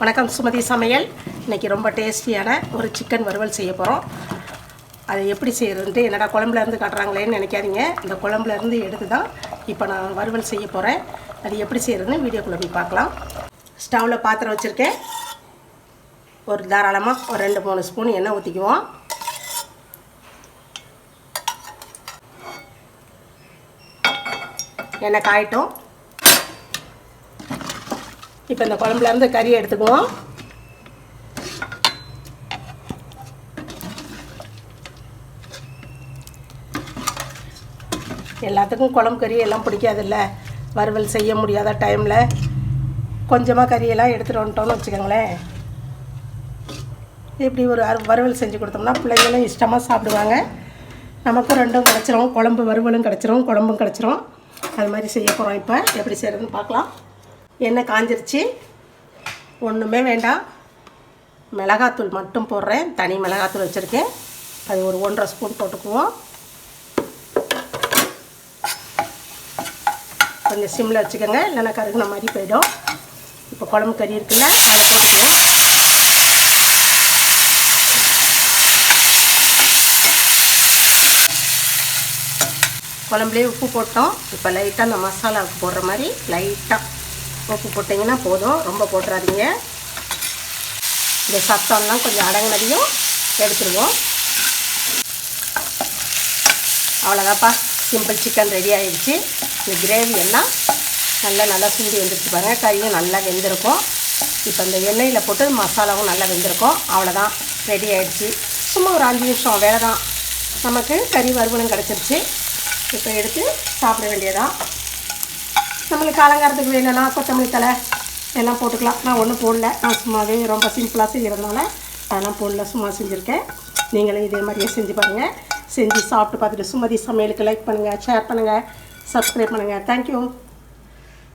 வணக்கம் சுமதி சமையல். இன்றைக்கி ரொம்ப டேஸ்டியான ஒரு சிக்கன் வறுவல் செய்ய போகிறோம் அதை எப்படி செய்கிறதுன்ட்டு என்னடா குழம்புலேருந்து காட்டுறாங்களேன்னு நினைக்காதீங்க. இந்த குழம்புலேருந்து எடுத்து தான் இப்போ நான் வறுவல் செய்ய போகிறேன் அது எப்படி செய்கிறதுன்னு வீடியோக்குள்ளே போய் பார்க்கலாம். ஸ்டவ்வில் பாத்திரம் வச்சுருக்கேன். ஒரு தாராளமாக ஒரு ரெண்டு மூணு ஸ்பூன் எண்ணெய் ஊற்றிக்குவோம் எண்ணெய் காயட்டும். இப்போ இந்த குழம்புலேருந்து கறியை கறி எடுத்துக்குவோம். எல்லாத்துக்கும் குழம்பு கறி எல்லாம் பிடிக்காதுல்ல. வறுவல் செய்ய முடியாத டைமில் கொஞ்சமாக கறியெல்லாம் எடுத்துகிட்டு வந்துட்டோம்னு வச்சுக்கோங்களேன். இப்படி ஒரு வறுவல் செஞ்சு கொடுத்தோம்னா பிள்ளைங்களும் இஷ்டமாக சாப்பிடுவாங்க. நமக்கும் ரெண்டும் கிடச்சிரும். குழம்பு வறுவலும் கிடச்சிரும் குழம்பும் கிடச்சிரும். அது மாதிரி செய்ய போகிறோம் இப்போ. எப்படி செய்கிறதுன்னு பார்க்கலாம். எண்ணெய் காஞ்சிருச்சு. ஒன்றுமே வேண்டாம். மிளகாத்தூள் மட்டும் போடுறேன். தனி மிளகாத்தூள் வச்சுருக்கேன். அது ஒரு ஒன்றரை ஸ்பூன் போட்டுக்குவோம். கொஞ்சம் சிம்மில் வச்சுக்கோங்க. இல்லைன்னா கருகுன மாதிரி போயிடும். இப்போ குழம்பு கறி இருக்குல்ல அதை போட்டுக்குவோம். குழம்புலேயே உப்பு போட்டோம். இப்போ லைட்டாக அந்த மசாலாவுக்கு போடுற மாதிரி லைட்டாக உப்பு போட்டிங்கன்னா போதும். ரொம்ப போட்டுறாதீங்க. இந்த சத்தம்லாம் கொஞ்சம் அடங்கினதையும் எடுத்துருவோம். அவ்வளோதான்ப்பா சிம்பிள் சிக்கன் ரெடி ஆகிடுச்சு இந்த கிரேவி எல்லாம் நல்லா நல்லா சுண்டி வந்துருச்சு பாருங்கள் கறியும் நல்லா வெந்திருக்கும். இப்போ இந்த எண்ணெயில் போட்டு மசாலாவும் நல்லா வெந்திருக்கும். அவ்வளோதான் ரெடி ஆகிடுச்சு சும்மா ஒரு அஞ்சு நிமிஷம். வேலை தான் நமக்கு கறி வறுவலும் கிடச்சிருச்சு. இப்போ எடுத்து சாப்பிட வேண்டியதான் நம்மளுக்கு அலங்காரத்துக்கு வேணும்னா கொத்தமல்லி தலை எல்லாம் போட்டுக்கலாம். நான் ஒன்றும் போடல. நான் சும்மாவே ரொம்ப சிம்பிளாக செய்கிறதுனால அதெல்லாம் போடல சும்மா செஞ்சுருக்கேன். நீங்களும் இதே மாதிரியே செஞ்சு பாருங்கள் செஞ்சு சாப்பிட்டு பார்த்துட்டு சுமதி சமையலுக்கு லைக் பண்ணுங்கள் ஷேர் பண்ணுங்கள் சப்ஸ்கிரைப் பண்ணுங்கள் தேங்க்யூ